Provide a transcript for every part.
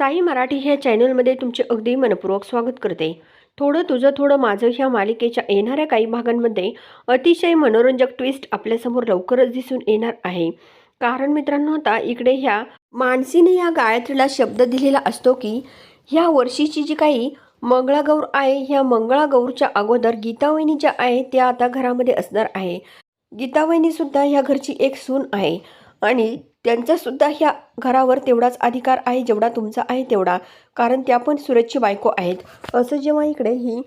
साई मराठी ह्या चॅनलमध्ये तुमचे अगदी मनपूर्वक स्वागत करते. थोडं तुझं थोडं माझं ह्या मालिकेच्या येणाऱ्या काही भागांमध्ये अतिशय मनोरंजक ट्विस्ट आपल्यासमोर लवकरच दिसून येणार आहे. कारण मित्रांनो आता इकडे ह्या मानसीने या गायत्रीला शब्द दिलेला असतो की ह्या वर्षीची जी काही मंगळागौर आहे ह्या मंगळागौरच्या अगोदर गीतावहिनी ज्या आहे त्या आता घरामध्ये असणार आहे. गीतावहिनी सुद्धा ह्या घरची एक सून आहे. आणि त्यांचासुद्धा ह्या घरावर तेवढाच अधिकार आहे जेवढा तुमचा आहे तेवढा. कारण त्या पण सुरजची बायको आहेत. असं जेव्हा इकडे ही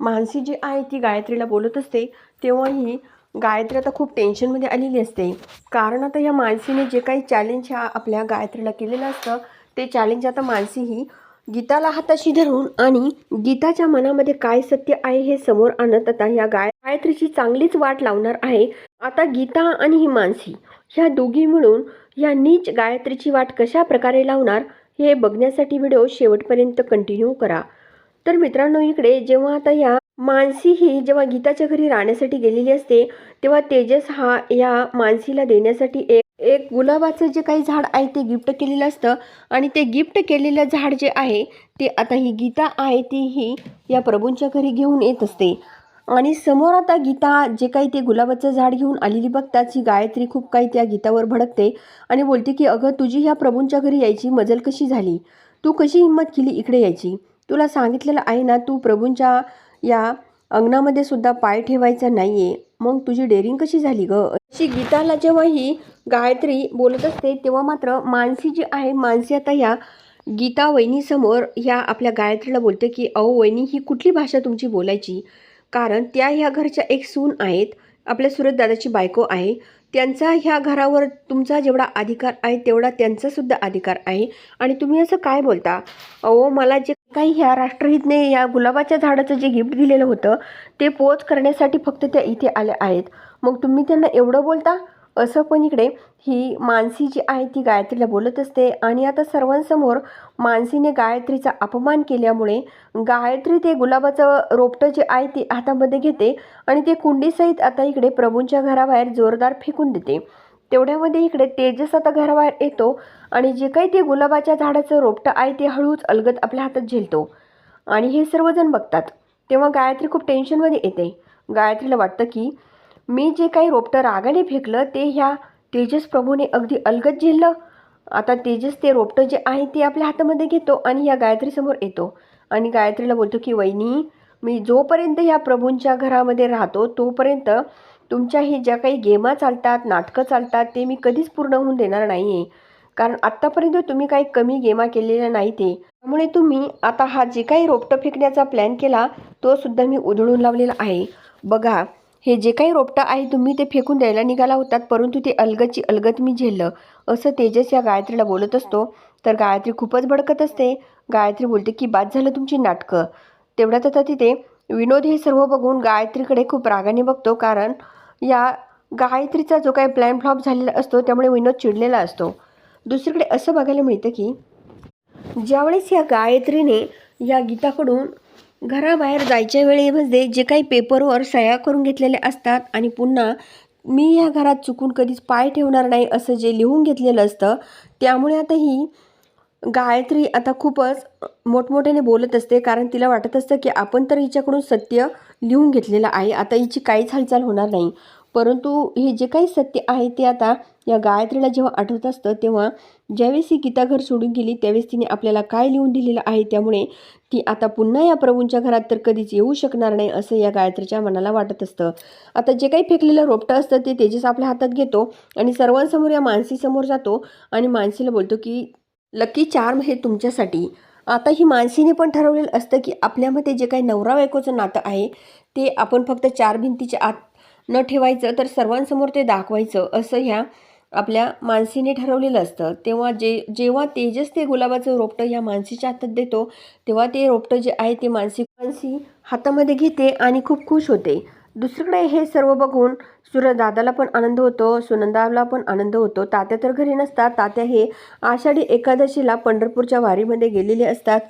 मानसी जी आहे ती गायत्रीला बोलत असते तेव्हा ही गायत्री आता खूप टेन्शनमध्ये आलेली असते. कारण आता या मानसीने जे काही चॅलेंज ह्या आपल्या गायत्रीला केलेलं असतं ते चॅलेंज आता मानसी ही गीताला हाताशी धरून आणि गीताच्या मनामध्ये काय सत्य आहे हे समोर आणत आता या गाय गायत्रीची चांगलीच वाट लावणार आहे. आता गीता आणि ही मानसी ह्या दोघी मिळून ह्या नीच गायत्रीची वाट कशा प्रकारे लावणार हे बघण्यासाठी व्हिडिओ शेवटपर्यंत कंटिन्यू करा. तर मित्रांनो इकडे जेव्हा आता या मानसी ही जेव्हा गीताच्या घरी राहण्यासाठी गेलेली असते तेव्हा तेजस हा या मानसीला देण्यासाठी एक एक गुलाबाचं जे काही झाड आहे ते गिफ्ट केलेलं असतं. आणि ते गिफ्ट केलेलं झाड जे आहे ते आता ही गीता आहे ती ही या प्रभूंच्या घरी घेऊन येत असते. आणि समोर आता गीता जे काही ते गुलाबाचं झाड घेऊन आलेली बघताच ही गायत्री खूप काही त्या गीतावर भडकते आणि बोलते की अगं तुझी ह्या प्रभूंच्या घरी यायची मजल कशी झाली? तू कशी हिंमत केली इकडे यायची? तुला सांगितलेलं आहे ना तू प्रभूंच्या या अंगणामध्ये सुद्धा पाय ठेवायचा नाही आहे मग तुझी डेअरिंग कशी झाली ग? अशी गीताला जेव्हा ही गायत्री बोलत असते तेव्हा मात्र मानसी जी आहे मानसी आता या गीता वहिनीसमोर ह्या आपल्या गायत्रीला बोलते की अहो वहिनी ही कुठली भाषा तुमची बोलायची? कारण त्या ह्या घरच्या एक सून आहेत आपल्या सूरजदादाची बायको आहे त्यांचा ह्या घरावर तुमचा जेवढा अधिकार आहे तेवढा त्यांचासुद्धा अधिकार आहे. आणि तुम्ही असं काय बोलता? अहो मला जे काही ह्या राष्ट्रहितने या गुलाबाच्या झाडाचं जे गिफ्ट दिलेलं होतं ते पोच करण्यासाठी फक्त त्या इथे आल्या आहेत. मग तुम्ही त्यांना एवढं बोलता? असं पण इकडे ही मानसी जी आहे ती गायत्रीला बोलत असते. आणि आता सर्वांसमोर मानसीने गायत्रीचा अपमान केल्यामुळे गायत्री ते गुलाबाचं रोपटं जे आहे ते हातामध्ये घेते आणि ते कुंडीसहित आता इकडे प्रभूंच्या घराबाहेर जोरदार फेकून देते. तेवढ्यामध्ये इकडे तेजस आता घराबाहेर येतो आणि जे काही ते गुलाबाच्या झाडाचं रोपटं आहे ते हळूच अलगत आपल्या हातात झेलतो. आणि हे सर्वजण बघतात. तेव्हा गायत्री खूप टेन्शनमध्ये येते. गायत्रीला वाटतं की मी जे काही रोपटं रागाने फेकलं ते ह्या तेजस प्रभूने अगदी अलगत झेललं. आता तेजस ते रोपटं जे आहे ते आपल्या हातामध्ये घेतो आणि या गायत्रीसमोर येतो. आणि गायत्रीला बोलतो की वहिनी मी जोपर्यंत ह्या प्रभूंच्या घरामध्ये राहतो तोपर्यंत तुमच्या हे ज्या काही गेमा चालतात नाटकं चालतात ते मी कधीच पूर्ण होऊन देणार नाही आहे कारण आत्तापर्यंत तुम्ही काही कमी गेमा केलेल्या नाही ते. त्यामुळे तुम्ही आता हा जे काही रोपटं फेकण्याचा प्लॅन केला तो सुद्धा मी उधळून लावलेला आहे. बघा हे जे काही रोपटं आहे तुम्ही ते फेकून द्यायला निघाला होतात परंतु ते अलगची अलगत मी झेललं. असं तेजस या गायत्रीला बोलत असतो. तर गायत्री खूपच भडकत असते. गायत्री बोलते की बाद झालं तुमची नाटकं. तेवढ्यात आता तिथे विनोद हे सर्व बघून गायत्रीकडे खूप रागाने बघतो कारण या गायत्रीचा जो काही प्लॅन फ्लॉप झालेला असतो त्यामुळे विनोद चिडलेला असतो. दुसरीकडे असं बघायला मिळतं की ज्यावेळेस या गायत्रीने या गीताकडून घराबाहेर जायच्या वेळेमध्ये जे काही पेपरवर सह्या करून घेतलेले असतात आणि पुन्हा मी या घरात चुकून कधीच पाय ठेवणार नाही असं जे लिहून घेतलेलं असतं त्यामुळे आता ही गायत्री आता खूपच मोठमोठ्याने बोलत असते. कारण तिला वाटत असतं की आपण तर हिच्याकडून सत्य लिहून घेतलेलं आहे. आता हिची काहीच हालचाल होणार नाही. परंतु हे जे काही सत्य आहे ते आता या गायत्रीला जेव्हा आठवत असतं तेव्हा ज्यावेळेस ही गीता घर सोडून गेली त्यावेळेस तिने आपल्याला काय लिहून दिलेलं आहे त्यामुळे ती आता पुन्हा या प्रभूंच्या घरात तर कधीच येऊ शकणार नाही असं या गायत्रीच्या मनाला वाटत असतं. आता जे काही फेकलेलं रोपटं असतं ते तेजस आपल्या हातात घेतो आणि सर्वांसमोर या मानसीसमोर जातो आणि मानसीला बोलतो की लकी चार्म हे तुमच्यासाठी. आता ही मानसीने पण ठरवलेलं असतं की आपल्यामध्ये जे काही नवरा बायकोचं नातं आहे ते आपण फक्त चार भिंतीच्या आत न ठेवायचं तर सर्वांसमोर ते दाखवायचं असं ह्या आपल्या मानसीने ठरवलेलं असतं. तेव्हा जे जेव्हा तेजस ते गुलाबाचं रोपटं ह्या मानसीच्या हातात देतो तेव्हा ते रोपटं जे आहे ते मानसी मानसी हातामध्ये घेते आणि खूप खुश होते. दुसरीकडे हे सर्व बघून सुर दादाला पण आनंद होतो सुनंदाला पण आनंद होतो. तात्या तर घरी नसतात तात्या हे आषाढी एकादशीला पंढरपूरच्या वारीमध्ये गेलेले असतात.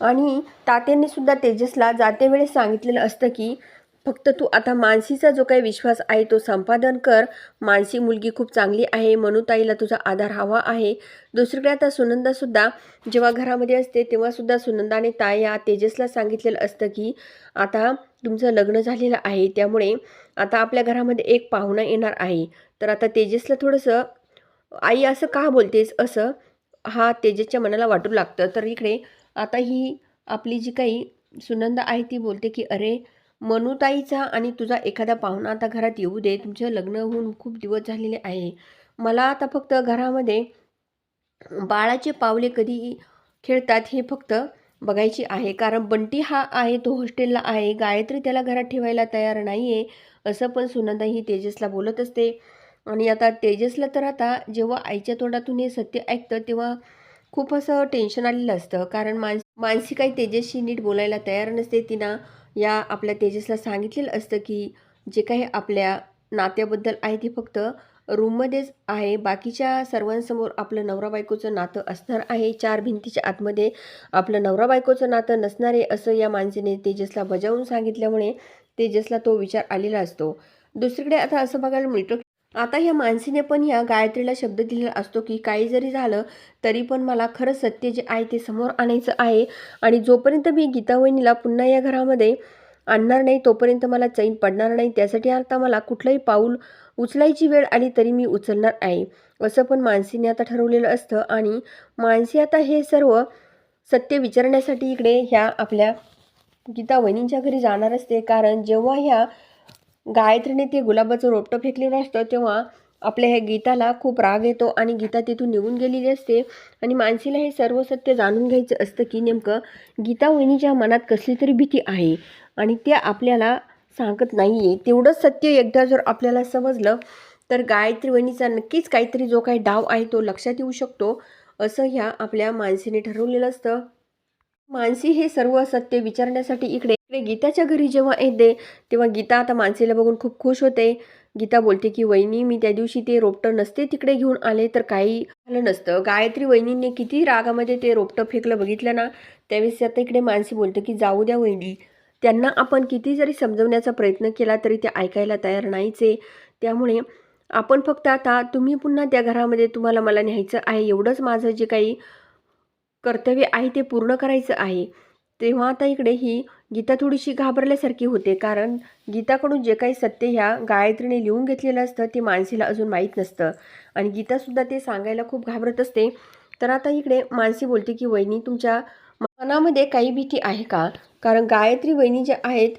आणि तात्यांनी सुद्धा तेजसला जाते वेळेस सांगितलेलं असतं की फक्त तू आता मानसीचा जो काही विश्वास आहे तो संपादन कर. मानसी मुलगी खूप चांगली आहे म्हणून ताईला तुझा आधार हवा आहे. दुसरीकडे आता सुनंदासुद्धा जेव्हा घरामध्ये असते तेव्हासुद्धा सुनंदाने ताई या तेजसला सांगितलेलं असतं की आता तुमचं लग्न झालेलं आहे. त्यामुळे आता आपल्या घरामध्ये एक पाहुणा येणार आहे. तर आता तेजसला थोडंसं आई असं का बोलतेस? असं? हा तेजसच्या मनाला वाटू लागतं. तर इकडे आता ही आपली जी काही सुनंदा आहे ती बोलते की अरे मनुताईचा आणि तुझा एखादा पाहुणा आता घरात येऊ दे. तुमचं लग्न होऊन खूप दिवस झालेले आहे. मला आता फक्त घरामध्ये बाळाचे पावले कधी खेळतात हे फक्त बघायची आहे. कारण बंटी हा आहे तो हॉस्टेलला आहे. गायत्री त्याला घरात ठेवायला तयार नाही आहे असं पण सुनंदा ही तेजसला बोलत असते. आणि आता तेजसला तर आता जेव्हा आईच्या तोंडातून हे सत्य ऐकतं तेव्हा खूप असं टेन्शन आलेलं असतं. कारण मानस मानसी काही तेजसशी नीट बोलायला तयार नसते. तिनं या आपल्या तेजसला सांगितलेलं असतं की जे काही आपल्या नात्याबद्दल आहे ते फक्त रूममध्येच आहे. बाकीच्या सर्वांसमोर आपलं नवरा बायकोचं नातं असणार आहे. चार भिंतीच्या आतमध्ये आपलं नवरा बायकोचं नातं नसणार आहे असं या माणसाने तेजसला बजावून सांगितल्यामुळे तेजसला तो विचार आलेला असतो. दुसरीकडे आता असं बघायला मिळतं आता ह्या मानसीने पण ह्या गायत्रीला शब्द दिलेला असतो की काही जरी झालं तरी पण मला खरं सत्य जे आहे ते समोर आणायचं आहे. आणि जोपर्यंत मी गीता वहिनीला पुन्हा या घरामध्ये आणणार नाही तोपर्यंत मला चैन पडणार नाही. त्यासाठी आता मला कुठलंही पाऊल उचलायची वेळ आली तरी मी उचलणार आहे. असं पण मानसीने आता ठरवलेलं असतं. आणि मानसी आता हे सर्व सत्य विचारण्यासाठी इकडे ह्या आपल्या गीता वहिनींच्या घरी जाणार असते. कारण जेव्हा ह्या गायत्रीने ते गुलाबाचं रोपटं फेकलेलं असतं तेव्हा आपल्या ह्या गीताला खूप राग येतो आणि गीता तिथून निघून गेलेली असते. आणि मानसीला हे सर्व सत्य जाणून घ्यायचं असतं की नेमकं गीता वहिनीच्या मनात कसली तरी भीती आहे आणि ते आपल्याला सांगत नाही आहे तेवढंच सत्य एकदा जर आपल्याला समजलं तर गायत्री वहिनीचा नक्कीच काहीतरी जो काही डाव आहे तो लक्षात येऊ शकतो असं ह्या आपल्या मानसीने ठरवलेलं असतं. मानसी हे सर्व सत्य विचारण्यासाठी इकडे इकडे गीताच्या घरी जेव्हा येते तेव्हा गीता आता मानसीला बघून खूप खुश होते. गीता बोलते की वहिनी मी त्या दिवशी ते रोपटं नसते तिकडे घेऊन आले तर काही झालं नसतं. गायत्री वहिनींनी किती रागामध्ये ते रोपटं फेकलं बघितलं ना? त्यावेळेस आता इकडे मानसी बोलते की जाऊ द्या वहिनी. त्यांना आपण किती जरी समजवण्याचा प्रयत्न केला तरी ते ऐकायला तयार नाहीच. आहे त्यामुळे आपण फक्त आता तुम्ही पुन्हा त्या घरामध्ये तुम्हाला मला न्यायचं आहे एवढंच माझं जे काही कर्तव्य आहे ते पूर्ण करायचं आहे. तेव्हा आता इकडे ही गीता थोडीशी घाबरल्यासारखी होते. कारण गीताकडून जे काही सत्य ह्या गायत्रीने लिहून घेतलेलं असतं ते मानसीला अजून माहीत नसतं. आणि गीतासुद्धा ते सांगायला खूप घाबरत असते. तर आता इकडे मानसी बोलते की वहिनी तुमच्या मनामध्ये काही भीती आहे का? कारण गायत्री वहिनी ज्या आहेत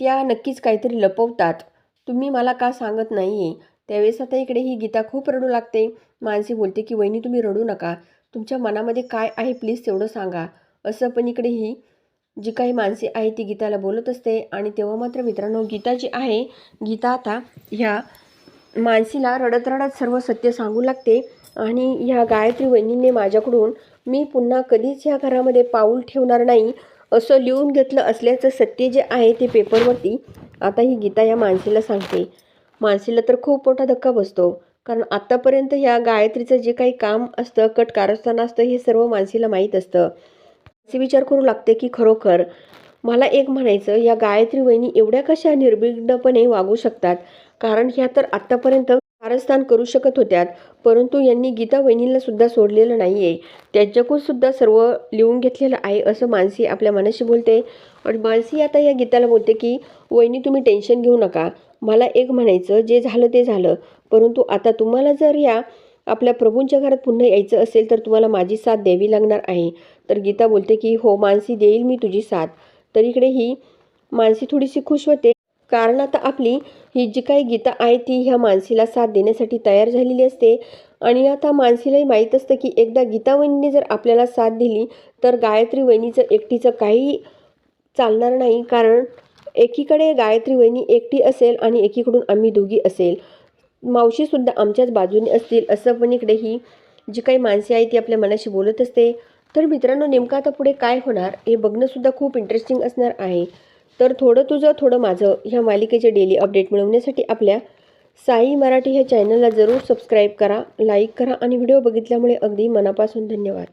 त्या नक्कीच काहीतरी लपवतात. तुम्ही मला का सांगत नाही आहे त्यावेळेस आता इकडे ही गीता खूप रडू लागते. मानसी बोलते की वहिनी तुम्ही रडू नका. तुमच्या मनामध्ये काय आहे प्लीज तेवढं सांगा. असं पण इकडे ही जी काही माणसे आहे ती गीताला बोलत असते आणि तेव्हा मात्र मित्रांनो गीता जी आहे गीता आता ह्या मानसीला रडत रडत सर्व सत्य सांगू लागते आणि ह्या गायत्री वहिनीने माझ्याकडून मी पुन्हा कधीच ह्या घरामध्ये पाऊल ठेवणार नाही असं लिहून घेतलं असल्याचं सत्य जे आहे ते पेपरवरती आता ही गीता या मानसीला सांगते. मानसीला तर खूप मोठा धक्का बसतो. कारण आत्तापर्यंत ह्या गायत्रीचं जे काही काम असतं कट कारस्थान असतं हे सर्व मानसीला माहीत असतं. असे विचार करू लागते की खरोखर मला एक म्हणायचं या गायत्री वहिनी एवढ्या कशा निर्विघ्नपणे वागू शकतात? कारण ह्या तर आत्तापर्यंत कारस्थान करू शकत होत्यात परंतु यांनी गीता वहिनीला सुद्धा सोडलेलं नाही आहे त्यांच्याकडून सुद्धा सर्व लिहून घेतलेलं आहे असं मानसी आपल्या मनाशी बोलते. आणि मानसी आता या गीताला बोलते की वहिनी तुम्ही टेन्शन घेऊ नका. मला एक म्हणायचं जे झालं ते झालं. परंतु आता तुम्हाला जर या आपल्या प्रभूंच्या घरात पुन्हा यायचं असेल तर तुम्हाला माझी साथ द्यावी लागणार आहे. तर गीता बोलते की हो मानसी देईल मी तुझी साथ. तर इकडे ही मानसी थोडीशी खुश होते. कारण आता आपली ही जी काही गीता आहे ती ह्या मानसीला साथ देण्यासाठी तयार झालेली असते. आणि आता मानसीलाही माहीत असतं की एकदा गीता वहिनीने जर आपल्याला साथ दिली तर गायत्री वहिनीचं एकटीचं काही चालणार नाही. कारण एकीकडे गायत्री वहिनी एकटी असेल आणि एकीकडून आम्ही दोघी असेल. मावशीसुद्धा आमच्याच बाजूने असतील असं पण इकडे ही जी काही माणसे आहे ती आपल्या मनाशी बोलत असते. तर मित्रांनो नेमकं आता पुढे काय होणार हे बघणंसुद्धा खूप इंटरेस्टिंग असणार आहे. तर थोडं तुझं थोडं माझं ह्या मालिकेचे डेली अपडेट मिळवण्यासाठी आपल्या साई मराठी ह्या चॅनलला जरूर सबस्क्राईब करा लाईक करा आणि व्हिडिओ बघितल्यामुळे अगदी मनापासून धन्यवाद.